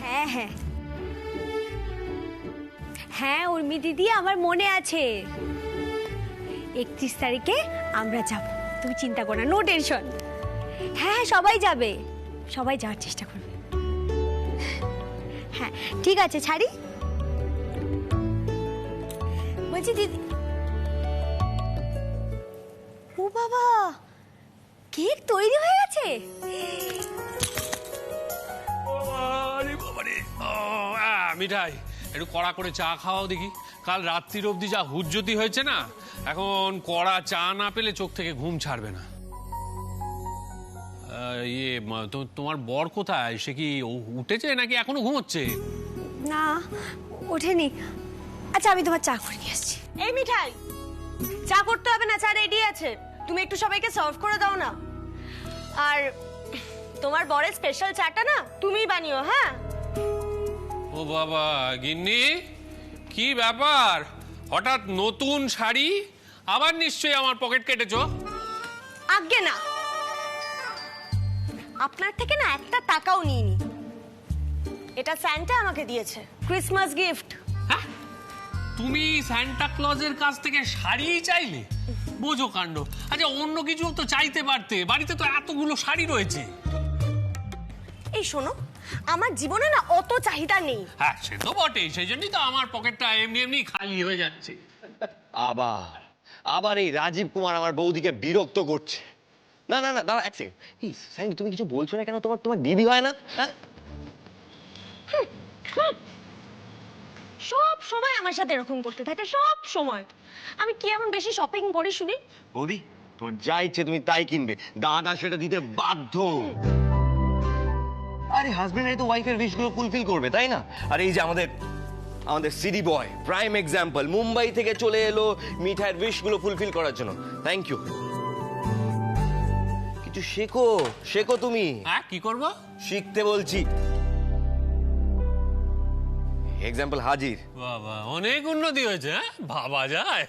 হ্যাঁ হ্যাঁ। হ্যাঁ উর্মি দিদি, আমার মনে আছে। একত্রিশ তারিখে আমরা যাব। তুমি চিন্তা করো না নো টেনশন হ্যাঁ হ্যাঁ সবাই যাবে। সবাই যাওয়ার চেষ্টা করবে। হ্যাঁ ঠিক আছে, ছাড়ি। বলছি দিদি ও বাবা, কেক তৈরি হয়ে গেছে। ও, আহ, মিঠাই একটু কড়া করে চা খাওয়াও দেখি। কাল রাত্রির অবধি যা হুজ্জতি হয়েছে না এখন কড়া চা না পেলে চোখ থেকে ঘুম ছাড়বে না। আহ, ইয়ে মা- তো- তোমার বর কোথায়? সে কি উ- উঠেছে নাকি এখনও ঘুমোচ্ছে? না ওঠেনি। আচ্ছা আমি তোমার চা করে নিয়ে আসছি। এই মিঠাই চা করতে হবে না চা রেডি আছে। তুমি একটু সবাইকে সার্ভ করে দাও না। আর তোমার বরের স্পেশাল চাটা না তুমিই বানিও হ্যাঁ? ও বাবা গিন্নি কি ব্যাপার? হঠাৎ নতুন শাড়ি? আবার নিশ্চয়ই আমার পকেট কেটেছো? আজ্ঞে না। আপনার থেকে না একটা টাকাও নিইনি। এটা স্যান্টা আমাকে দিয়েছে ক্রিসমাস গিফট হ্যাঁ? তুমি স্যান্টা ক্লজের কাছ থেকে শাড়ি চাইলে? বোঝো কাণ্ড। আচ্ছা অন্য কিছু তো চাইতে পারতে। বাড়িতে তো এতগুলো শাড়ি রয়েছে। এই শোনো আমার জীবনে না অত চাহিদা নেই। হ্যাঁ সে তো বটেই সেই জন্যই তো আমার পকেটটা এমনি এমনি খালি হয়ে যাচ্ছে। আবার আবার এই রাজীব কুমার আমার বৌদিকে বিরক্ত করছে। না না না দাঁড়া এক সেকেন্ড এই সাইন তুমি কিছু বলছো না কেন? তোমার তোমার দিদি হয় না? হ্যাঁ? সব সময় আমার সাথে এরকম করতে থাকে সব সময়। আমি কি এমন বেশি শপিং করি শুনি? বৌদি তোর যা ইচ্ছে তুমি তাই কিনবে। দাদা সেটা দিতে বাধ্য। আরে হাজবেন্ডাই তো ওয়াইফের উইশগুলো ফুলফিল করবে তাই না? আর এই যে আমাদের আমাদের CD boy prime example Mumbai থেকে চলে এলো মিঠাইয়ের উইশগুলো ফুলফিল করার জন্য। থ্যাংক ইউ কিছু শেখো শেখো তুমি। হ্যাঁ কি করব? শিখতে বলছি। এক্সাম্পল হাজির। বাবা অনেক উন্নতি হয়েছে হ্যাঁ? ভাবা যায়।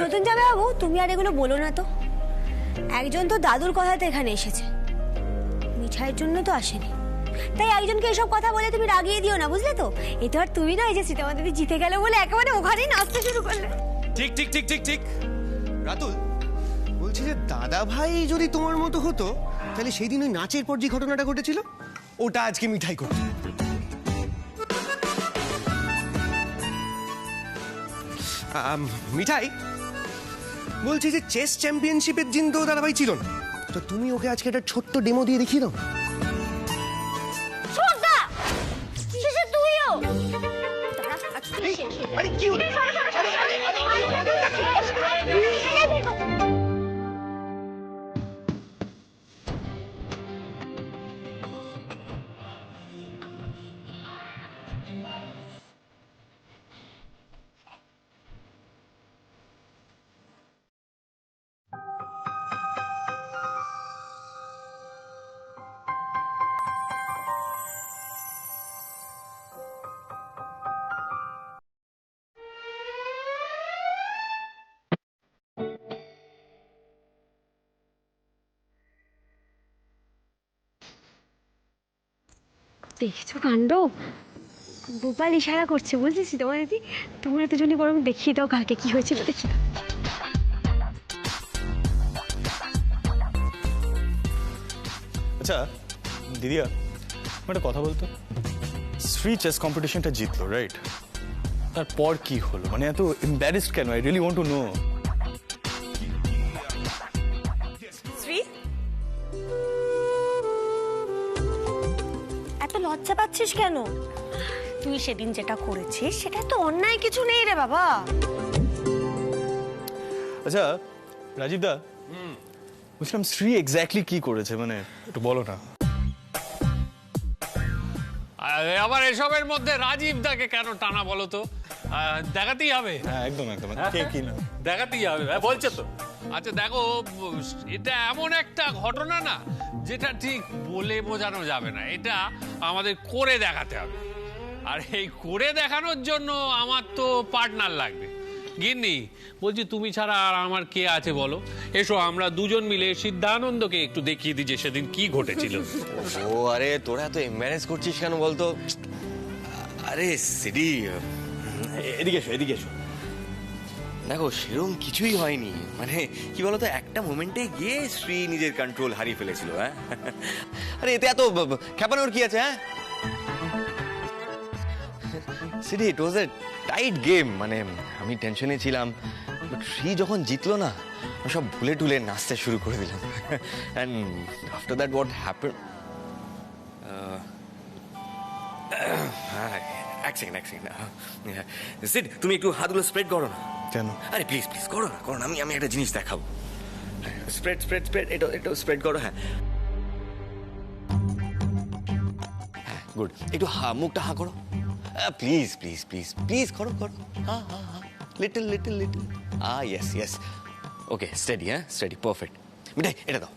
নতুন যাবে বাবু তুমি আর এগুলো বলো না তো। একজন তো দাদুর কথাতে এখানে এসেছে। মিঠাইয়ের জন্য তো আসেনি। তাই একজনকে এসব কথা বলে তুমি রাগিয়ে দিও না, বুঝলে তো? এ তো আর তুমি না এই যে সীতামা দিদি জিতে গেল বলে একেবারে ওখানেই নাচতে শুরু করলে। ঠিক ঠিক ঠিক ঠিক ঠিক। রাতুল, বলছি যে দাদা ভাই যদি তোমার মতো হতো, তাহলে সেই দিন ওই নাচের পর যে ঘটনাটা ঘটেছিল, ওটা আজকে মিঠাই করতো। মিঠাই, বলছি যে চেস চ্যাম্পিয়নশিপের দিন তো দাদা ভাই ছিল না। তো তুমি ওকে আজকে একটা ছোট্ট ডেমো দিয়ে দেখিয়ে দাও। ছোটদা শেষে তুইও? আরে কি দেখছ কাণ্ড? গোপাল ইশারা করছে বুঝছিস তোমার দিদি তোমরা দুজনে বরং দেখিয়ে দাও কালকে কি হয়েছিল দেখি আচ্ছা দিদিয়া একটা কথা বলতো? শ্রী চেস কম্পিটিশনটা জিতলো রাইট তারপর কি হলো? মানে এত এম্বারেসড কেন? I really want to know লজ্জা পাচ্ছিস কেন? তুই সেদিন যেটা করেছিস সেটা তো অন্যায় কিছু নেই রে বাবা। আচ্ছা রাজীব দা বলছিলাম শ্রী এক্স্যাক্টলি কি করেছে মানে একটু বলো না। আর আবার এসবের মধ্যে রাজীব দাকে কেন টানা বলো তো? আহ, দেখাতেই হবে। হ্যাঁ একদম একদম। কে কি না? দেখাতেই হবে। হ্যাঁ, বলছে তো। আচ্ছা দেখো, এটা এমন একটা ঘটনা না, যেটা ঠিক বলে বোঝানো যাবে না। এটা আমাদের করে দেখাতে হবে। আর এই করে দেখানোর জন্য আমার তো পার্টনার লাগবে। গিন্নি, বলছি, তুমি ছাড়া আর আমার কে আছে বলো? এসো, আমরা দুজন মিলে সিদ্ধানন্দকে একটু দেখিয়ে দিই যে সেদিন কি ঘটেছিল। ও, আরে, তোরা এত এম্বারেস করছিস কেন বলতো? আরে, সিডি, এদিকে এসো এদিকে এসো। দেখো, সেরম কিছুই হয়নি। মানে কি বলতো, একটা মোমেন্টে গিয়ে শ্রী নিজের কন্ট্রোল হারিয়ে ফেলেছিল হ্যাঁ? আরে, এতে এত খেপানোর কি আছে হ্যাঁ? CD it was a tight game মানে আমি টেনশনে ছিলাম। বাট শ্রী যখন জিতলো না সব ভুলে টুলে নাচতে শুরু করে দিলাম। And after that what happen হ্যাঁ এক সেকেন্ড এক সেকেন্ড সিড তুমি একটু হাতগুলো স্প্রেড করো না। কেন? আরে প্লিজ প্লিজ করো না করো না। আমি আমি একটা জিনিস দেখাবো। স্প্রেড স্প্রেড স্প্রেড এটা এটা স্প্রেড করো হ্যাঁ। হ্যাঁ গুড একটু হা মুখটা হা করো। প্লিজ প্লিজ প্লিজ প্লিজ করো করো। Little little little ah yes yes okay steady হ্যাঁ স্টেডি পারফেক্ট মিঠাই এটা দাও।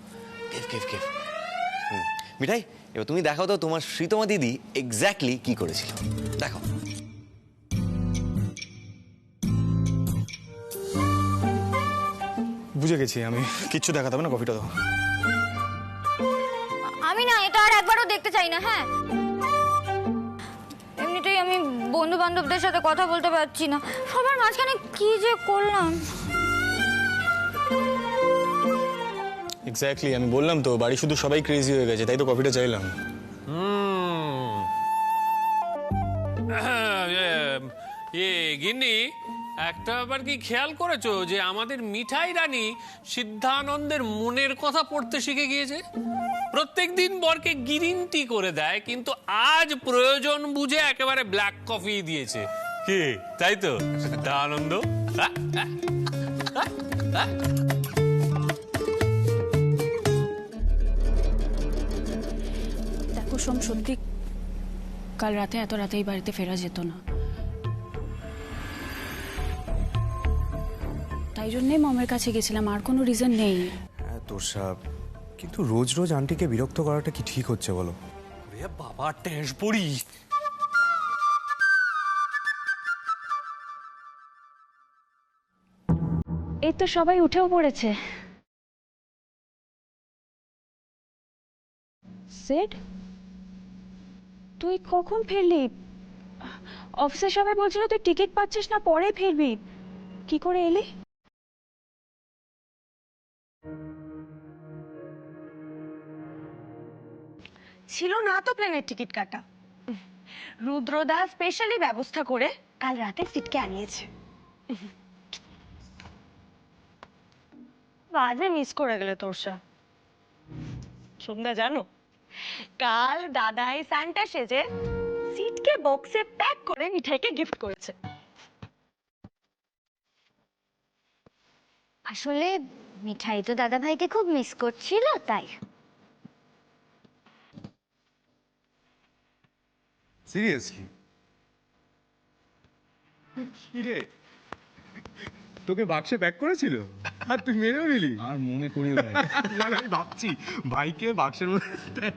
মিঠাই এবার তুমি দেখাও তো তোমার শ্রীতমা দিদি এক্স্যাক্টলি কি করেছিল। দেখো বুঝে গেছি আমি। কিচ্ছু দেখাতে হবে না কফিটা দাও। আমি না এটা আর একবারও দেখতে চাই না হ্যাঁ? এমনিতেই আমি বন্ধু বান্ধবদের সাথে কথা বলতে পারছি না। সবার মাঝখানে কি যে করলাম? এক্স্যাক্টলি আমি বললাম তো বাড়ি শুধু সবাই ক্রেজি হয়ে গেছে তাই তো কফিটা চাইলাম হুম। এ গিন্নি একটা ব্যাপার কি খেয়াল করেছ যে আমাদের মিঠাই রানী সিদ্ধানন্দের মনের কথা পড়তে শিখে গিয়েছে প্রত্যেক দিন বরকে গ্রিন টি করে দেয় কিন্তু আজ প্রয়োজন বুঝে একেবারে ব্ল্যাক কফি দিয়েছে কি তাই তো সিদ্ধানন্দ হ্যাঁ? হ্যাঁ? দেখো সোম সত্যি কাল রাতে এত রাতেই বাড়িতে ফেরা যেত না। তাই জন্যই মমের কাছে গেছিলাম আর কোনো রিজন নেই। হ্যাঁ তোষা কিন্তু রোজ রোজ আন্টিকে বিরক্ত করাটা কি ঠিক হচ্ছে বলো? বাবা ট্যাঁস পড়ি। এই তো সবাই উঠেও পড়েছে। সেট? তুই কখন ফিরলি? অফিসের সবাই বলছিল তুই টিকিট পাচ্ছিস না পরে ফিরবি। কি করে এলি? ছিল না তো প্লেনের টিকিট কাটা। রুদ্রদা স্পেশালি ব্যবস্থা করে কাল রাতে সিটকে আনিয়েছে। বাজে মিস করে গেলে তোরসা সন্ধ্যা জানো? কাল দাদাই স্যান্টা সেজে সিটকে বক্সে প্যাক করে মিঠাইকে গিফট করেছে। আসলে মিঠাই তো দাদা ভাইকে খুব মিস করছিল তাই। সিরিয়াসলি রে তোকে বাক্সে প্যাক করেছিল? আর তুই মেরেও নিলি? আর মনে করি না। ভাবছি ভাইকে বাক্সের মধ্যে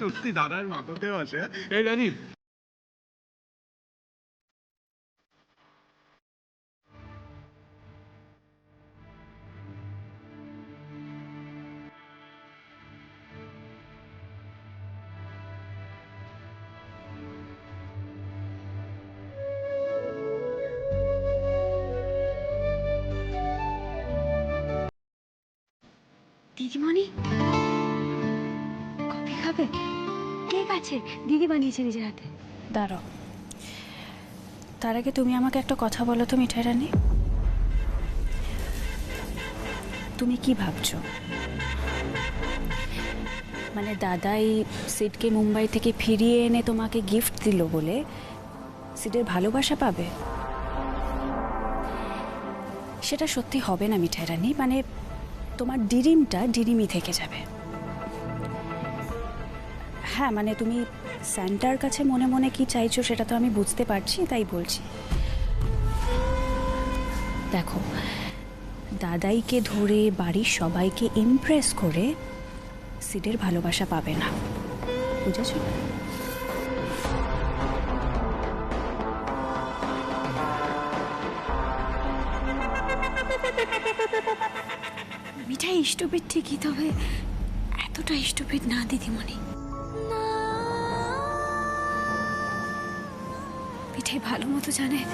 সত্যি দাদার মাথাতেও আসে। এই জানি দিদিমণি? কফি খাবে? কেক আছে দিদি বানিয়েছে নিজের হাতে। দাঁড়াও। তার আগে তুমি আমাকে একটা কথা বলো তো, মিঠাই রানী। তুমি কি ভাবছ? মানে দাদাই সিডকে মুম্বাই থেকে ফিরিয়ে এনে তোমাকে গিফট দিল বলে সিডের ভালোবাসা পাবে? সেটা সত্যি হবে না, মিঠাই রানী। মানে তোমার ডিরিমটা ডিরিমই থেকে যাবে। হ্যাঁ মানে তুমি স্যান্টার কাছে মনে মনে কি চাইছো সেটা তো আমি বুঝতে পারছি, তাই বলছি। দেখো, দাদাইকে ধরে বাড়ির সবাইকে ইমপ্রেস করে সিডের ভালোবাসা পাবে না। বুঝেছ? মিঠাই স্টুপিড ঠিকই, তবে এতটা স্টুপিড না, দিদিমণি। মিঠাই ভালো মতো জানে।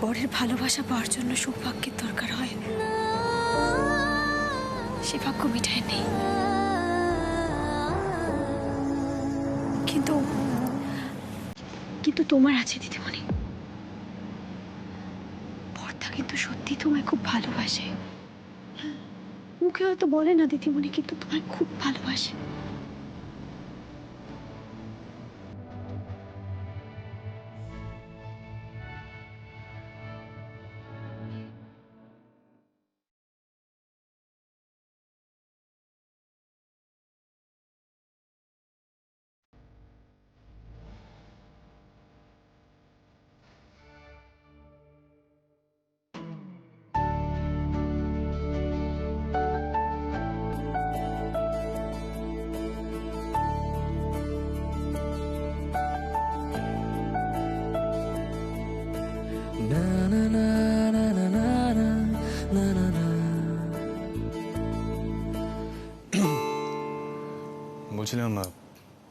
বরের ভালোবাসা পাওয়ার জন্য সৌভাগ্যের দরকার হয়। সে ভাগ্য মিঠাই নেই। কিন্তু কিন্তু তোমার আছে, দিদিমণি। বর্দা কিন্তু সত্যি তোমায় খুব ভালোবাসে। মুখে হয়তো বলে না দিদিমণি কিন্তু তোমায় খুব ভালোবাসে। বলছিলাম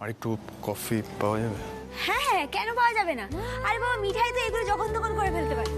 আর একটু কফি পাওয়া যাবে? হ্যাঁ হ্যাঁ কেন পাওয়া যাবে না? আরে বাবা, মিঠাই তো এগুলো যখন তখন করে ফেলতে পারে।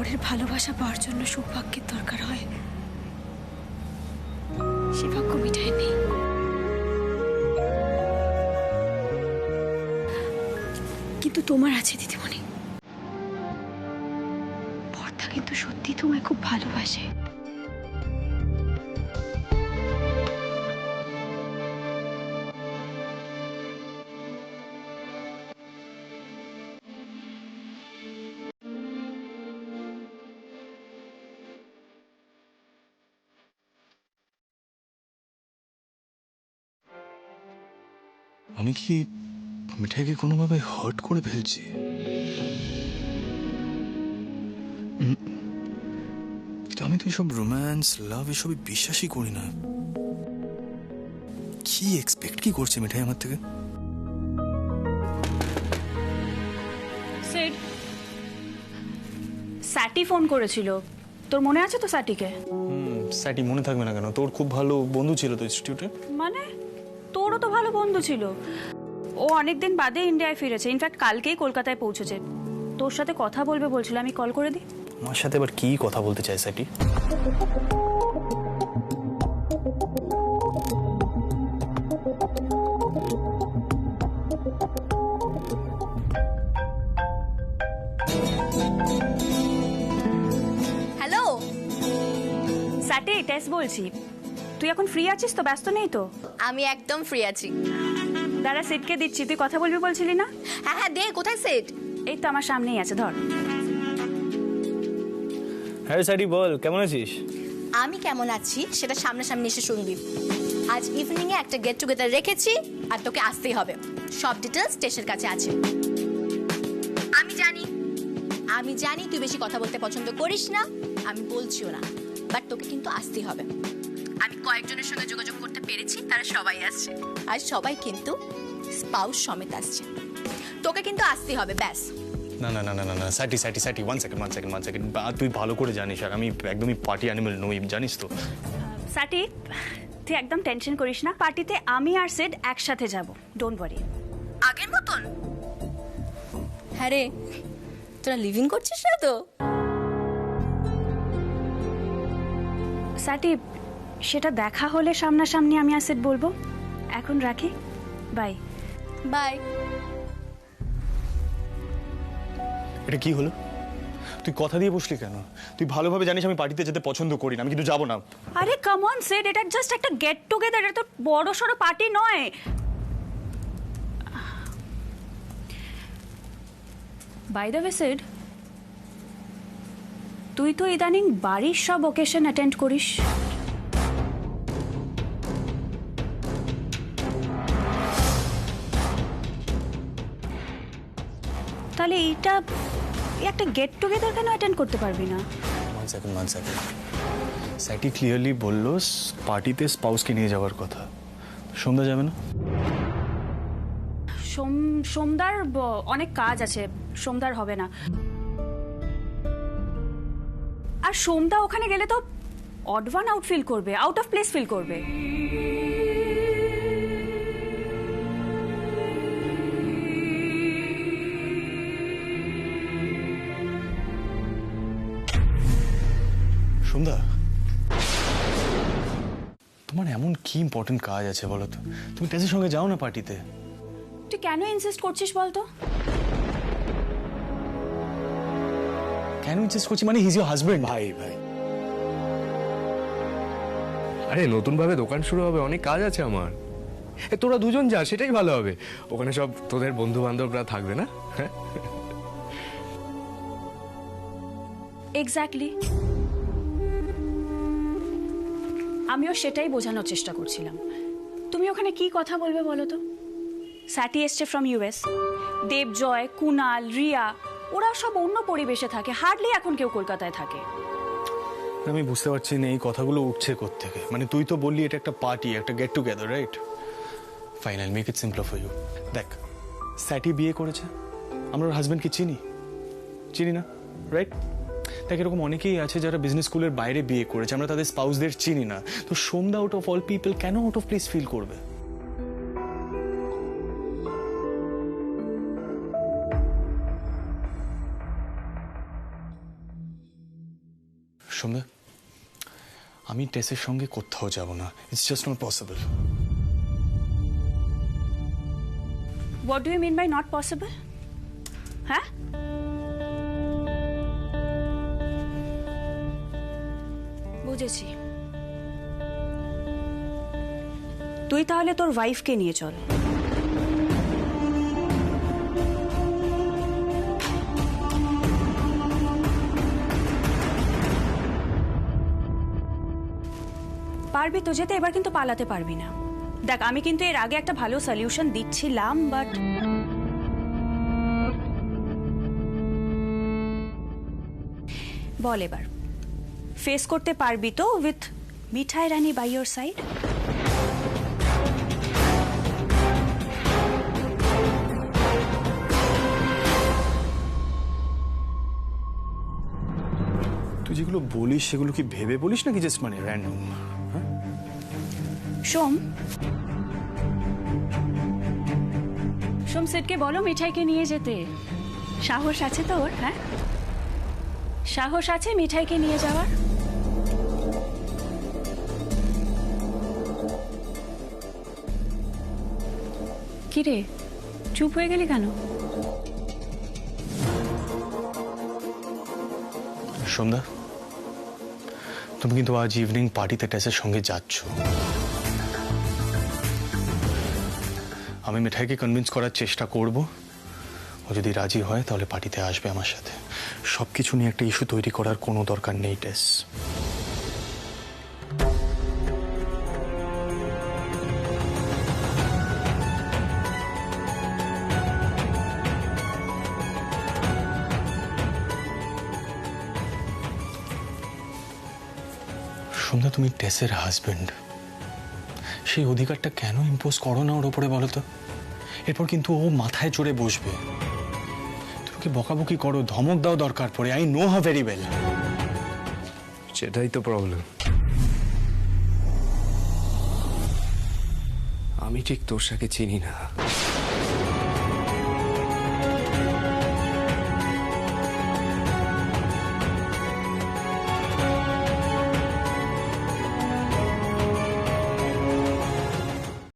বরের ভালোবাসা পাওয়ার জন্য সৌভাগ্যের দরকার হয়। সে ভাগ্য নেই। কিন্তু তোমার আছে দিদিমণি। বর্তা কিন্তু সত্যি তোমায় খুব ভালোবাসে। আমি কি মিঠাইকে কোনোভাবে হার্ট করে ফেলছি? আমি তো এসব রোম্যান্স লাভ এসবই বিশ্বাসই করি না। কি এক্সপেক্ট কি করছে মিঠাই আমার থেকে? স্যাটি ফোন করেছিল। তোর মনে আছে তো স্যাটিকে? স্যাটি মনে থাকবে না কেন? তোর খুব ভালো বন্ধু ছিল তো ইনস্টিটিউটে মানে? তোরও তো ভালো বন্ধু ছিল। ও অনেকদিন বাদে ইন্ডিয়ায় ফিরেছে। ইনফ্যাক্ট কালকেই কলকাতায় পৌঁছেছে। তোর সাথে কথা বলবে বলছিল আমি কল করে দিই। আমার সাথে এবার কি কথা বলতে চাই স্যাটি হ্যালো স্যাটি টেস বলছি। তুই এখন ফ্রি আছিস তো? ব্যস্ত নেই তো? আমি একদম ফ্রি আছি। দাঁড়া সেটকে দিচ্ছি। তুই কথা বলবি বলছিলি না? হ্যাঁ হ্যাঁ দে কোথায় সেট এই তো আমার সামনেই আছে ধর। হ্যাঁ স্যাটি বল কেমন আছিস? আমি কেমন আছি? সেটা সামনাসামনি এসে শুনবি। আজ ইভিনিং এ একটা গেট টুগেদার রেখেছি আর তোকে আসতেই হবে। সব ডিটেলস স্টেশনের কাছে আছে। আমি জানি। আমি জানি তুই বেশি কথা বলতে পছন্দ করিস না। আমি বলছিও না। বাট তোকে কিন্তু আসতেই হবে। আমি কয়েকজনের সঙ্গে যোগাযোগ করতে পেরেছি তারা সবাই আসছে। আর সবাই কিন্তু স্পাউস সমেত আসছে। তোকে কিন্তু আসতেই হবে ব্যাস। না না না না না না Satty Satty Satty one second one second one second তুই ভালো করে জানিস আর আমি একদমই পার্টি অ্যানিমেল নই জানিস তো? স্যাটি তুই একদম টেনশন করিস না পার্টিতে আমি আর সেট একসাথে যাব ডোন্ট ওয়ারি আগের মতন? হ্যাঁ রে তোরা লিভিং করছিস না তো? স্যাটি সেটা দেখা হলে সামনাসামনি আমি আসেট বলব। এখন রাখি। বাই। বাই। এটা কি হলো? তুই কথা দিয়ে বসলি কেন? তুই ভালোভাবে জানিস আমি পার্টিতে যেতে পছন্দ করি না আমি কিন্তু যাব না। আরে কাম অন সেট এটা জাস্ট একটা গেট টুগেদার এটা তো বড় সড়ো পার্টি নয়। বাই দ্য ওয়ে সেড তুই তো ইদানিং বাড়ির সব ওকেশন অ্যাটেন্ড করিস। তাহলে এইটা এই একটা গেট টুগেদার কেন অ্যাটেন্ড করতে পারবি না? One second one second Satty clearly বলল পার্টিতে স্পাউসকে নিয়ে যাওয়ার কথা। সন্ধ্যা যাবে না? সোম সোমদার অনেক কাজ আছে সোমদার হবে না। আর সোমদা ওখানে গেলে তো অডভান আউট ফিল করবে আউট অফ প্লেস ফিল করবে। সন্ধ্যা তোমার এমন কি ইম্পর্টেন্ট কাজ আছে বলো তো? তুমি টেসের সঙ্গে যাও না পার্টিতে। তুই কেন ইনসিস্ট করছিস বলতো? কেন ইনসিস্ট করছি মানে হিজ ইউর হাজবেন্ড ভাই ভাই। আরে নতুন ভাবে দোকান শুরু হবে অনেক কাজ আছে আমার। এ তোরা দুজন যা সেটাই ভালো হবে। ওখানে সব তোদের বন্ধু বান্ধবরা থাকবে না? হ্যাঁ। এক্স্যাক্টলি আমিও সেটাই বোঝানোর চেষ্টা করছিলাম। তুমি ওখানে কি কথা বলবে বলো তো? স্যাটি এসছে ফ্রম ইউএস দেবজয়, কুনাল, রিয়া ওরা সব অন্য পরিবেশে থাকে হার্ডলি এখন কেউ কলকাতায় থাকে। আমি বুঝতে পারছি না, এই কথাগুলো উঠছে থেকে মানে তুই তো বললি এটা একটা পার্টি একটা get together right final make it simple for you দেখ, স্যাটি বিয়ে করেছে, আমরা ওর হাজব্যান্ডকে চিনি। চিনি না রাইট দেখ, এরকম অনেকেই আছে যারা বিজনেস স্কুলের বাইরে বিয়ে করেছে, আমরা তাদের স্পাউসদের চিনি না। তো Somda out of all people কেন আউট অফ প্লেস ফিল করবে? সোমদা, আমি টেসের সঙ্গে কোথাও যাব না। It's just not possible what do you mean by not possible হ্যাঁ বুঝেছি তুই তাহলে তোর ওয়াইফকে নিয়ে চল। পারবি তো যেতে, এবার কিন্তু পালাতে পারবি না। দেখ, আমি কিন্তু এর আগে একটা ভালো সলিউশন দিচ্ছিলাম বাট বল এবার। ফেস করতে পারবি তো with Mithai Rani by your side তুই যেগুলো বলিস সেগুলো কি ভেবে বলিস নাকি জাস্ট মানে র্যান্ডম সোম। সোম সেটকে বলো মিঠাইকে নিয়ে যেতে। সাহস আছে তো ওর হ্যাঁ? সাহস আছে মিঠাইকে নিয়ে যাওয়ার? কি রে? চুপ হয়ে গেলি কেন? সন্ধ্যা, তুমি কিন্তু আজ ইভিনিং পার্টিতে টেসের সঙ্গে যাচ্ছ। আমি মিঠাইকে কনভিন্স করার চেষ্টা করব। ও যদি রাজি হয়, তাহলে পার্টিতে আসবে আমার সাথে। সব কিছু নিয়ে একটা ইস্যু তৈরি করার কোনো দরকার নেই টেস সন্ধ্যা, তুমি টেসের হাজবেন্ড সেই অধিকারটা কেন ইম্পোজ করো না ওর ওপরে বলো তো? এরপর কিন্তু ও মাথায় চড়ে বসবে। তুমি বকাবকি করো? ধমক দাও দরকার পড়ে। I know Ha very well সেটাই তো প্রবলেম আমি ঠিক তোর সাথে চিনি না।